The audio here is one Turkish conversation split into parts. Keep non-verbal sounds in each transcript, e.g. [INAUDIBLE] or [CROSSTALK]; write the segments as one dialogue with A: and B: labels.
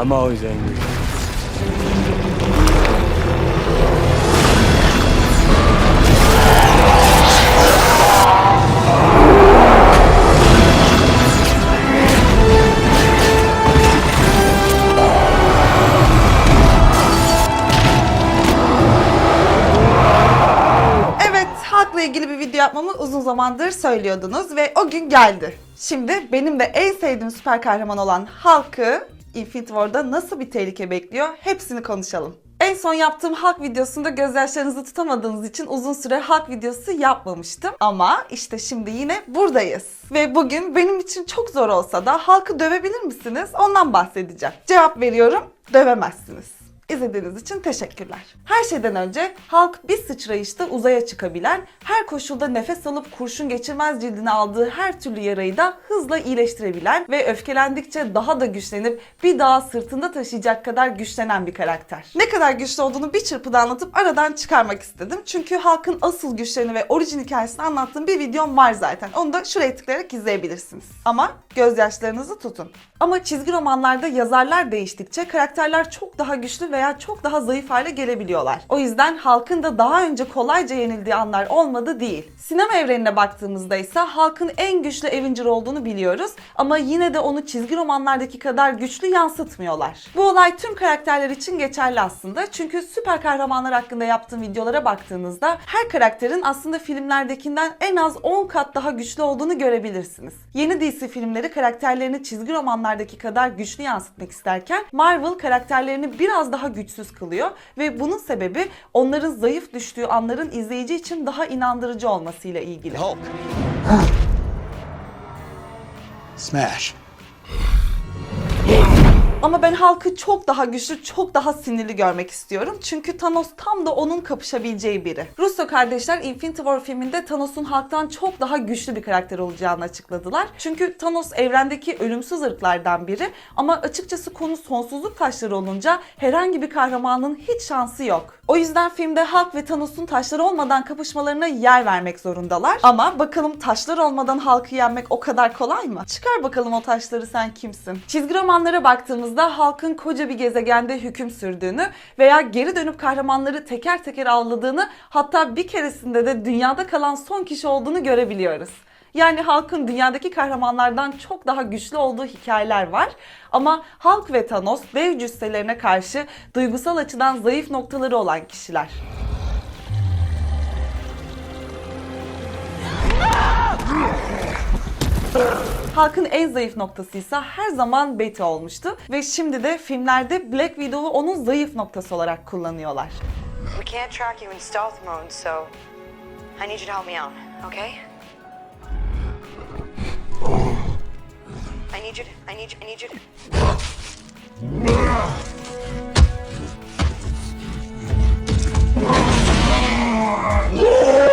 A: I'm always angry.
B: Evet, halkla ilgili bir video yapmamı uzun zamandır söylüyordunuz ve o gün geldi. Şimdi benim de en sevdiğim süper kahraman olan Hulk'ı Infinity War'da nasıl bir tehlike bekliyor hepsini konuşalım. En son yaptığım Hulk videosunda gözyaşlarınızı tutamadığınız için uzun süre Hulk videosu yapmamıştım. Ama işte şimdi yine buradayız. Ve bugün benim için çok zor olsa da Hulk'ı dövebilir misiniz? Ondan bahsedeceğim. Cevap veriyorum, dövemezsiniz. İzlediğiniz için teşekkürler. Her şeyden önce Hulk bir sıçrayışta uzaya çıkabilen, her koşulda nefes alıp kurşun geçirmez cildine aldığı her türlü yarayı da hızla iyileştirebilen ve öfkelendikçe daha da güçlenip bir dağı sırtında taşıyacak kadar güçlenen bir karakter. Ne kadar güçlü olduğunu bir çırpıda anlatıp aradan çıkarmak istedim. Çünkü Hulk'ın asıl güçlerini ve orijin hikayesini anlattığım bir videom var zaten. Onu da şuraya tıklayarak izleyebilirsiniz. Ama gözyaşlarınızı tutun. Ama çizgi romanlarda yazarlar değiştikçe karakterler çok daha güçlü veya çok daha zayıf hale gelebiliyorlar. O yüzden halkın da daha önce kolayca yenildiği anlar olmadı değil. Sinema evrenine baktığımızda ise halkın en güçlü Avenger olduğunu biliyoruz ama yine de onu çizgi romanlardaki kadar güçlü yansıtmıyorlar. Bu olay tüm karakterler için geçerli aslında. Çünkü süper kahramanlar hakkında yaptığım videolara baktığınızda her karakterin aslında filmlerdekinden en az 10 kat daha güçlü olduğunu görebilirsiniz. Yeni DC filmleri karakterlerini çizgi romanlardaki kadar güçlü yansıtmak isterken Marvel karakterlerini biraz daha güçsüz kılıyor ve bunun sebebi onların zayıf düştüğü anların izleyici için daha inandırıcı olmasıyla ilgili.
C: Hulk. Smash.
B: Ama ben halkı çok daha güçlü, çok daha sinirli görmek istiyorum. Çünkü Thanos tam da onun kapışabileceği biri. Russo kardeşler Infinity War filminde Thanos'un halktan çok daha güçlü bir karakter olacağını açıkladılar. Çünkü Thanos evrendeki ölümsüz ırklardan biri ama açıkçası konu sonsuzluk taşları olunca herhangi bir kahramanın hiç şansı yok. O yüzden filmde Hulk ve Thanos'un taşları olmadan kapışmalarına yer vermek zorundalar. Ama bakalım taşlar olmadan Hulk'ı yenmek o kadar kolay mı? Çıkar bakalım o taşları sen kimsin? Çizgi romanlara baktığımızda Hulk'ın koca bir gezegende hüküm sürdüğünü veya geri dönüp kahramanları teker teker avladığını hatta bir keresinde de dünyada kalan son kişi olduğunu görebiliyoruz. Yani Hulk'ın dünyadaki kahramanlardan çok daha güçlü olduğu hikayeler var. Ama Hulk ve Thanos dev cüsselerine karşı duygusal açıdan zayıf noktaları olan kişiler. Hulk'ın en zayıf noktası ise her zaman Betty olmuştu ve şimdi de filmlerde Black Widow'u onun zayıf noktası olarak kullanıyorlar.
D: We can't track you in stealth mode, so I need you to help me out, okay? I need you to, I need you, I need you to.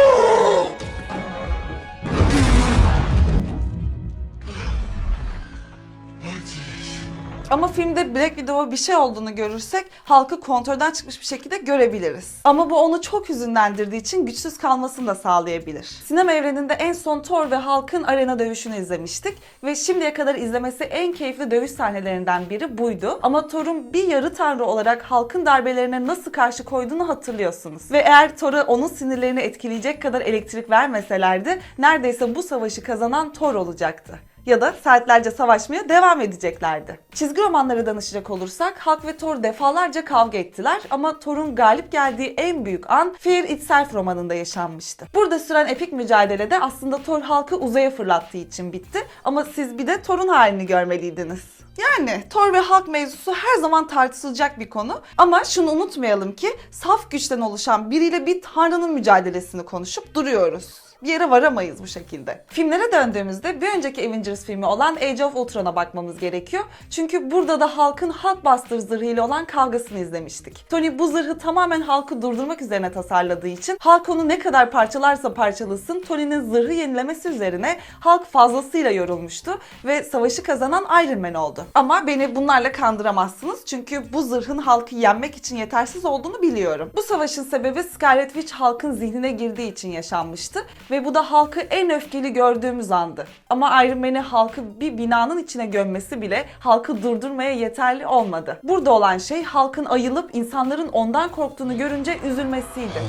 B: Ama filmde Black Widow'a bir şey olduğunu görürsek halkı kontrolden çıkmış bir şekilde görebiliriz. Ama bu onu çok hüzünlendirdiği için güçsüz kalmasını da sağlayabilir. Sinema evreninde en son Thor ve Hulk'ın arena dövüşünü izlemiştik ve şimdiye kadar izlemesi en keyifli dövüş sahnelerinden biri buydu. Ama Thor'un bir yarı tanrı olarak halkın darbelerine nasıl karşı koyduğunu hatırlıyorsunuz. Ve eğer Thor'a onun sinirlerini etkileyecek kadar elektrik vermeselerdi neredeyse bu savaşı kazanan Thor olacaktı ya da saatlerce savaşmaya devam edeceklerdi. Çizgi romanlara danışacak olursak Hulk ve Thor defalarca kavga ettiler ama Thor'un galip geldiği en büyük an Fear Itself romanında yaşanmıştı. Burada süren epik mücadelede aslında Thor Hulk'ı uzaya fırlattığı için bitti ama siz bir de Thor'un halini görmeliydiniz. Yani Thor ve Hulk mevzusu her zaman tartışılacak bir konu. Ama şunu unutmayalım ki saf güçten oluşan biriyle bir tanrının mücadelesini konuşup duruyoruz bir yere varamayız bu şekilde. Filmlere döndüğümüzde bir önceki Avengers filmi olan Age of Ultron'a bakmamız gerekiyor. Çünkü burada da Hulk'ın Hulkbuster zırhıyla olan kavgasını izlemiştik. Tony bu zırhı tamamen Hulk'ı durdurmak üzerine tasarladığı için Hulk onu ne kadar parçalarsa parçalasın Tony'nin zırhı yenilemesi üzerine Hulk fazlasıyla yorulmuştu ve savaşı kazanan Iron Man oldu. Ama beni bunlarla kandıramazsınız çünkü bu zırhın Hulk'ı yenmek için yetersiz olduğunu biliyorum. Bu savaşın sebebi Scarlet Witch Hulk'ın zihnine girdiği için yaşanmıştı ve ve bu da halkı en öfkeli gördüğümüz andı. Ama Iron Man'i halkı bir binanın içine gömmesi bile halkı durdurmaya yeterli olmadı. Burada olan şey halkın ayılıp insanların ondan korktuğunu görünce üzülmesiydi.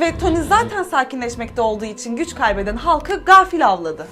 B: Ve Tony zaten sakinleşmekte olduğu için güç kaybeden halkı gafil avladı.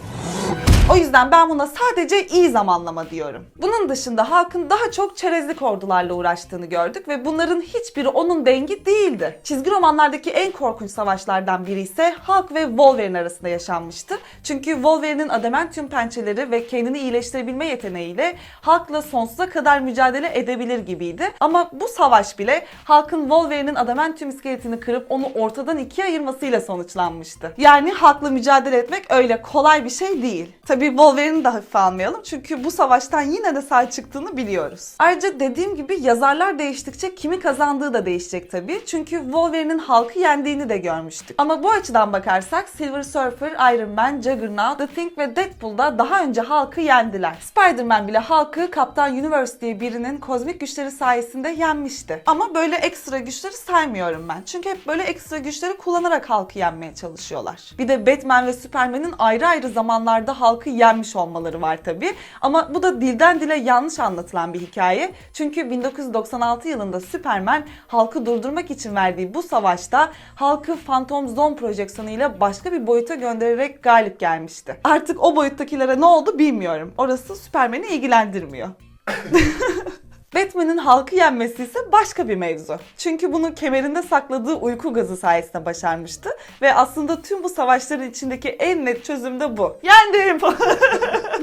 B: O yüzden ben buna sadece iyi zamanlama diyorum. Bunun dışında halkın daha çok çerezlik ordularla uğraştığını gördük ve bunların hiçbiri onun dengi değildi. Çizgi romanlardaki en korkunç savaşlardan biri ise Hulk ve Wolverine arasında yaşanmıştı. Çünkü Wolverine'in adamantium pençeleri ve kendini iyileştirebilme yeteneğiyle Hulk'la sonsuza kadar mücadele edebilir gibiydi. Ama bu savaş bile Hulk'ın Wolverine'in adamantium iskeletini kırıp onu ortadan ikiye ayırmasıyla sonuçlanmıştı. Yani Hulk'la mücadele etmek öyle kolay bir şey değil. Tabii Wolverine'i de hafife almayalım çünkü bu savaştan yine de sağ çıktığını biliyoruz. Ayrıca dediğim gibi yazarlar değiştikçe kimi kazandığı da değişecek tabii. Çünkü Wolverine'in Hulk'ı yendiğini de görmüştük. Ama bu açıdan bakarsak Silver Surfer, Iron Man, Juggernaut, The Thing ve Deadpool'da daha önce Hulk'ı yendiler. Spider-Man bile Hulk'ı Kaptan Universe diye birinin kozmik güçleri sayesinde yenmişti. Ama böyle ekstra güçleri saymıyorum ben. Çünkü hep böyle ekstra güçleri kullanarak Hulk'ı yenmeye çalışıyorlar. Bir de Batman ve Superman'in ayrı ayrı zamanlarda Hulk'ı yenmiş olmaları var tabii. Ama bu da dilden dile yanlış anlatılan bir hikaye. Çünkü 1996 yılında Superman Hulk'ı durdurmak için verdiği bu savaşta Hulk'ı Phantom Zone projeksiyonuyla başka bir boyuta göndererek galip gelmişti. Artık o boyuttakilere ne oldu bilmiyorum. Orası Superman'i ilgilendirmiyor. [LAUGHS] Batman'in halkı yenmesi ise başka bir mevzu. Çünkü bunu kemerinde sakladığı uyku gazı sayesinde başarmıştı. Ve aslında tüm bu savaşların içindeki en net çözüm de bu. Yendim!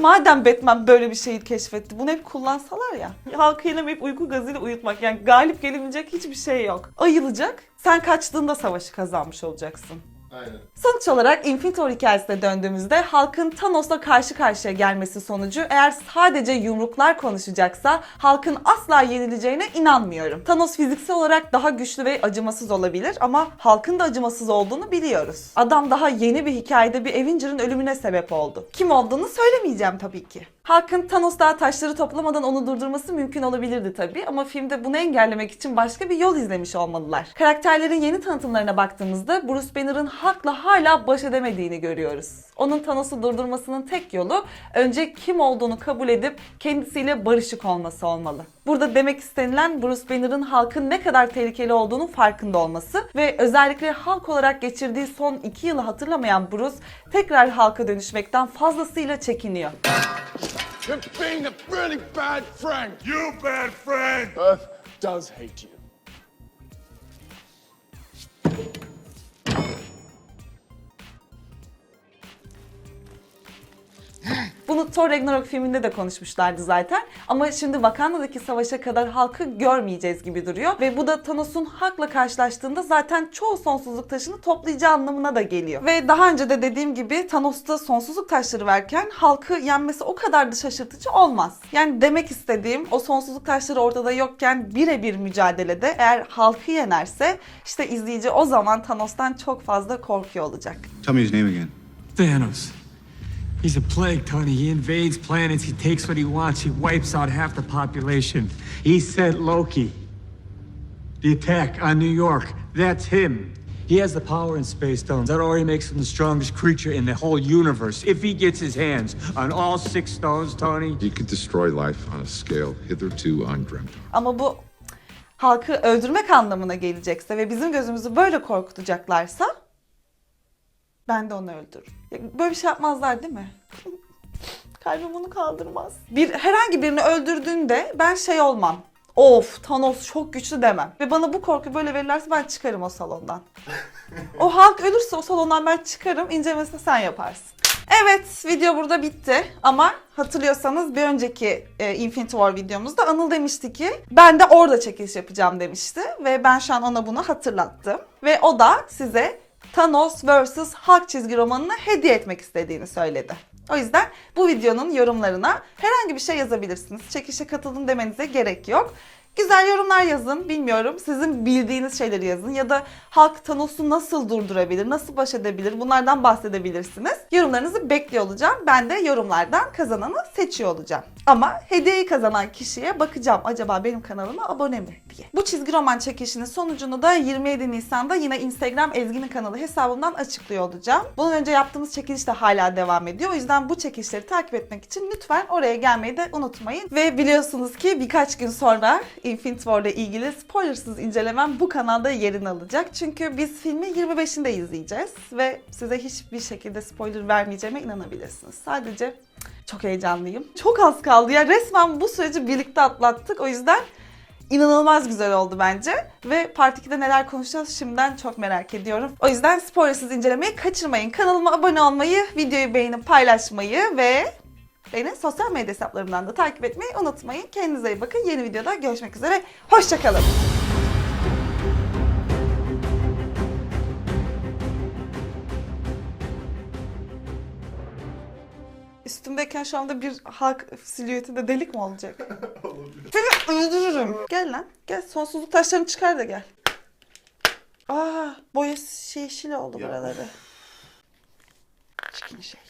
B: [LAUGHS] Madem Batman böyle bir şeyi keşfetti, bunu hep kullansalar ya. Halkı yenemeyip uyku gazıyla uyutmak. Yani galip gelebilecek hiçbir şey yok. Ayılacak, sen kaçtığında savaşı kazanmış olacaksın. Sonuç olarak Infinity War hikayesine döndüğümüzde halkın Thanos'la karşı karşıya gelmesi sonucu eğer sadece yumruklar konuşacaksa halkın asla yenileceğine inanmıyorum. Thanos fiziksel olarak daha güçlü ve acımasız olabilir ama halkın da acımasız olduğunu biliyoruz. Adam daha yeni bir hikayede bir Avenger'ın ölümüne sebep oldu. Kim olduğunu söylemeyeceğim tabii ki. Halkın Thanos daha taşları toplamadan onu durdurması mümkün olabilirdi tabii ama filmde bunu engellemek için başka bir yol izlemiş olmalılar. Karakterlerin yeni tanıtımlarına baktığımızda Bruce Banner'ın Hulk'la hala baş edemediğini görüyoruz. Onun Thanos'u durdurmasının tek yolu önce kim olduğunu kabul edip kendisiyle barışık olması olmalı. Burada demek istenilen Bruce Banner'ın Hulk'ın ne kadar tehlikeli olduğunu farkında olması ve özellikle Hulk olarak geçirdiği son iki yılı hatırlamayan Bruce tekrar Hulk'a dönüşmekten fazlasıyla çekiniyor.
A: You're being a really bad friend.
E: You bad friend!
A: Earth does hate you.
B: Thor Ragnarok filminde de konuşmuşlardı zaten. Ama şimdi Wakanda'daki savaşa kadar halkı görmeyeceğiz gibi duruyor. Ve bu da Thanos'un Hulk'la karşılaştığında zaten çoğu sonsuzluk taşını toplayacağı anlamına da geliyor. Ve daha önce de dediğim gibi Thanos'ta sonsuzluk taşları verken halkı yenmesi o kadar da şaşırtıcı olmaz. Yani demek istediğim o sonsuzluk taşları ortada yokken birebir mücadelede eğer halkı yenerse işte izleyici o zaman Thanos'tan çok fazla korkuyor olacak.
F: Tell me his name again.
G: Thanos. He's a plague, Tony. He invades planets, he takes what he wants, he wipes out half the population. He sent Loki. The attack on New York, that's him. He has the power in Space Stones. That already makes him the strongest creature in the whole universe. If he gets his hands on all six stones, Tony,
H: He could destroy life on a scale hitherto undreamt of.
B: Ama bu halkı öldürmek anlamına gelecekse ve bizim gözümüzü böyle korkutacaklarsa ben de onu öldürürüm. Ya Böyle bir şey yapmazlar değil mi? Kalbim bunu kaldırmaz. Bir herhangi birini öldürdüğünde ben şey olmam. Of Thanos çok güçlü demem. Ve bana bu korku böyle verirlerse ben çıkarım o salondan. [LAUGHS] o halk ölürse o salondan ben çıkarım. İncelemesini sen yaparsın. Evet video burada bitti ama hatırlıyorsanız bir önceki e, Infinity War videomuzda Anıl demişti ki ben de orada çekiliş yapacağım demişti ve ben şu an ona bunu hatırlattım. Ve o da size Thanos vs. Hulk çizgi romanını hediye etmek istediğini söyledi. O yüzden bu videonun yorumlarına herhangi bir şey yazabilirsiniz. Çekişe katılın demenize gerek yok. Güzel yorumlar yazın. Bilmiyorum. Sizin bildiğiniz şeyleri yazın. Ya da halk Thanos'u nasıl durdurabilir, nasıl baş edebilir bunlardan bahsedebilirsiniz. Yorumlarınızı bekliyor olacağım. Ben de yorumlardan kazananı seçiyor olacağım. Ama hediyeyi kazanan kişiye bakacağım. Acaba benim kanalıma abone mi diye. Bu çizgi roman çekişinin sonucunu da 27 Nisan'da yine Instagram Ezgi'nin kanalı hesabımdan açıklıyor olacağım. Bunun önce yaptığımız çekiliş de hala devam ediyor. O yüzden bu çekilişleri takip etmek için lütfen oraya gelmeyi de unutmayın. Ve biliyorsunuz ki birkaç gün sonra Infinity War'la ilgili spoilersız incelemem bu kanalda yerini alacak. Çünkü biz filmi 25'inde izleyeceğiz ve size hiçbir şekilde spoiler vermeyeceğime inanabilirsiniz. Sadece çok heyecanlıyım. Çok az kaldı ya resmen bu süreci birlikte atlattık. O yüzden inanılmaz güzel oldu bence. Ve Part 2'de neler konuşacağız şimdiden çok merak ediyorum. O yüzden spoilersız incelemeyi kaçırmayın. Kanalıma abone olmayı, videoyu beğenip paylaşmayı ve beni sosyal medya hesaplarımdan da takip etmeyi unutmayın. Kendinize iyi bakın. Yeni videoda görüşmek üzere. Hoşçakalın. Üstümdeyken şu anda bir halk silüetinde delik mi olacak? [LAUGHS] Öldürürüm. Gel lan. Gel sonsuzluk taşlarını çıkar da gel. Aa, boyası şey yeşil oldu buraları. Çirkin şey.